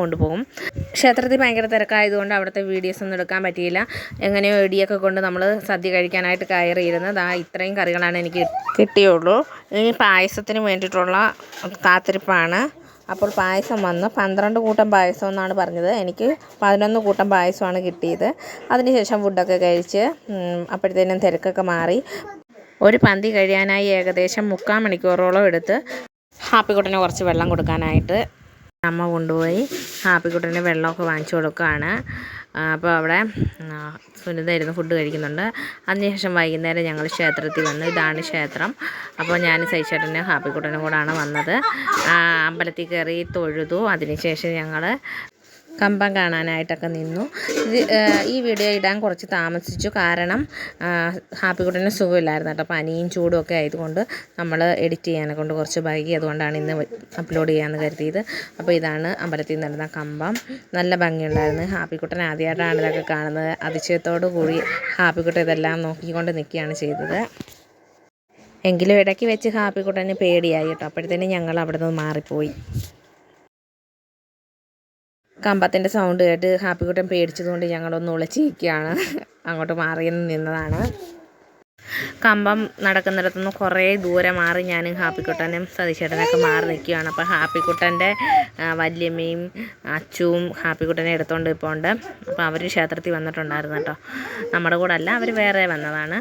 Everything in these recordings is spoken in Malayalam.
കൊണ്ടുപോകും. ക്ഷേത്രത്തിൽ ഭയങ്കര തിരക്കായതുകൊണ്ട് അവിടുത്തെ വീഡിയോസ് ഒന്നും എടുക്കാൻ പറ്റിയില്ല. എങ്ങനെയോ ഇടിയൊക്കെ കൊണ്ട് നമ്മൾ സദ്യ കഴിക്കാനായിട്ട് കയറിയിരുന്നത് ആ ഇത്രയും കറികളാണ് എനിക്ക് കിട്ടിയുള്ളൂ. ഇനി പായസത്തിന് വേണ്ടിയിട്ടുള്ള കാത്തിരിപ്പാണ്. അപ്പോൾ പായസം വന്ന്. പന്ത്രണ്ട് കൂട്ടം പായസം എന്നാണ് പറഞ്ഞത്. എനിക്ക് പതിനൊന്ന് കൂട്ടം പായസമാണ് കിട്ടിയത്. അതിനുശേഷം ഫുഡൊക്കെ കഴിച്ച് അപ്പോഴത്തേനും തിരക്കൊക്കെ മാറി. ഒരു പന്തി കഴിയാനായി ഏകദേശം മുക്കാൽ മണിക്കൂറോളം എടുത്ത് ഹാപ്പിക്കുട്ടന് കുറച്ച് വെള്ളം കൊടുക്കാനായിട്ട് അമ്മ കൊണ്ടുപോയി. ഹാപ്പിക്കുട്ടന് വെള്ളമൊക്കെ വാങ്ങിച്ചു കൊടുക്കുകയാണ്. അപ്പോൾ അവിടെ സുനിത ഇരുന്ന് ഫുഡ് കഴിക്കുന്നുണ്ട്. അതിനുശേഷം വൈകുന്നേരം ഞങ്ങൾ ക്ഷേത്രത്തിൽ വന്നു. ഇതാണ് ക്ഷേത്രം. അപ്പോൾ ഞാൻ സൈച്ചേട്ടനും ഹാപ്പിക്കുട്ടനും കൂടെയാണ് വന്നത്. അമ്പലത്തിൽ കയറി തൊഴുതു. അതിനുശേഷം ഞങ്ങൾ കമ്പം കാണാനായിട്ടൊക്കെ നിന്നു. ഈ വീഡിയോ ഇടാൻ കുറച്ച് താമസിച്ചു. കാരണം ഹാപ്പി ഹാപ്പിക്കുട്ടന് സുഖമില്ലായിരുന്നു കേട്ടോ. പനിയും ചൂടും ഒക്കെ ആയതുകൊണ്ട് നമ്മൾ എഡിറ്റ് ചെയ്യാനെ കൊണ്ട് കുറച്ച് വൈകി. അതുകൊണ്ടാണ് ഇന്ന് അപ്ലോഡ് ചെയ്യാമെന്ന് കരുതിയത്. അപ്പോൾ ഇതാണ് അമ്പലത്തിൽ നടന്ന കമ്പം. നല്ല ഭംഗിയുണ്ടായിരുന്നു. ഹാപ്പിക്കുട്ടൻ ആദ്യമായിട്ടാണ് ഇതൊക്കെ കാണുന്നത്. അതിശയത്തോടു കൂടി ഹാപ്പി ഹാപ്പിക്കുട്ടൻ ഇതെല്ലാം നോക്കിക്കൊണ്ട് നിൽക്കുകയാണ് ചെയ്തത്. എങ്കിലും ഇടയ്ക്ക് വെച്ച് ഹാപ്പി ഹാപ്പിക്കുട്ടന് പേടിയായി കേട്ടോ. അപ്പോഴത്തേനും ഞങ്ങൾ അവിടെ നിന്ന് മാറിപ്പോയി. കമ്പത്തിന്റെ സൗണ്ട് കേട്ട് ഹാപ്പി ഹാപ്പിക്കുട്ടൻ പേടിച്ചതുകൊണ്ട് ഞങ്ങളൊന്ന് ഒളിച്ചിരിക്കുകയാണ് അങ്ങോട്ട് മാറി നിന്നതാണ്. കമ്പം നടക്കുന്നിടത്തുനിന്ന് കുറേ ദൂരെ മാറി ഞാനും ഹാപ്പിക്കുട്ടനും സതീശേട്ടനൊക്കെ മാറി നിൽക്കുകയാണ്. അപ്പോൾ ഹാപ്പിക്കുട്ടന്റെ വല്യമ്മയും അച്ചുവും ഹാപ്പിക്കുട്ടനെ എടുത്തുകൊണ്ട് ഇപ്പോൾ ഉണ്ട് അപ്പോൾ അവർ ക്ഷേത്രത്തിൽ വന്നിട്ടുണ്ടായിരുന്നു കേട്ടോ. നമ്മുടെ കൂടെ അല്ല അവർ വേറെ വന്നതാണ്.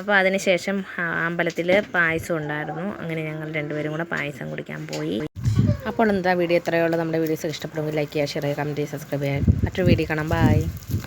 അപ്പോൾ അതിന് ശേഷം അമ്പലത്തിൽ പായസം ഉണ്ടായിരുന്നു. അങ്ങനെ ഞങ്ങൾ രണ്ടുപേരും കൂടെ പായസം കുടിക്കാൻ പോയി. അപ്പോൾ എന്താ വീഡിയോ എത്രയുള്ളൂ നമ്മുടെ വീഡിയോസ് ഇഷ്ടപ്പെടുമെങ്കിൽ ലൈക്ക് ചെയ്യുക ഷെയർ ചെയ്യുക കമന്റ് ചെയ്യുക സബ്സ്ക്രൈബ് ചെയ്യുക. മറ്റൊരു വീഡിയോ കാണാം. ബൈ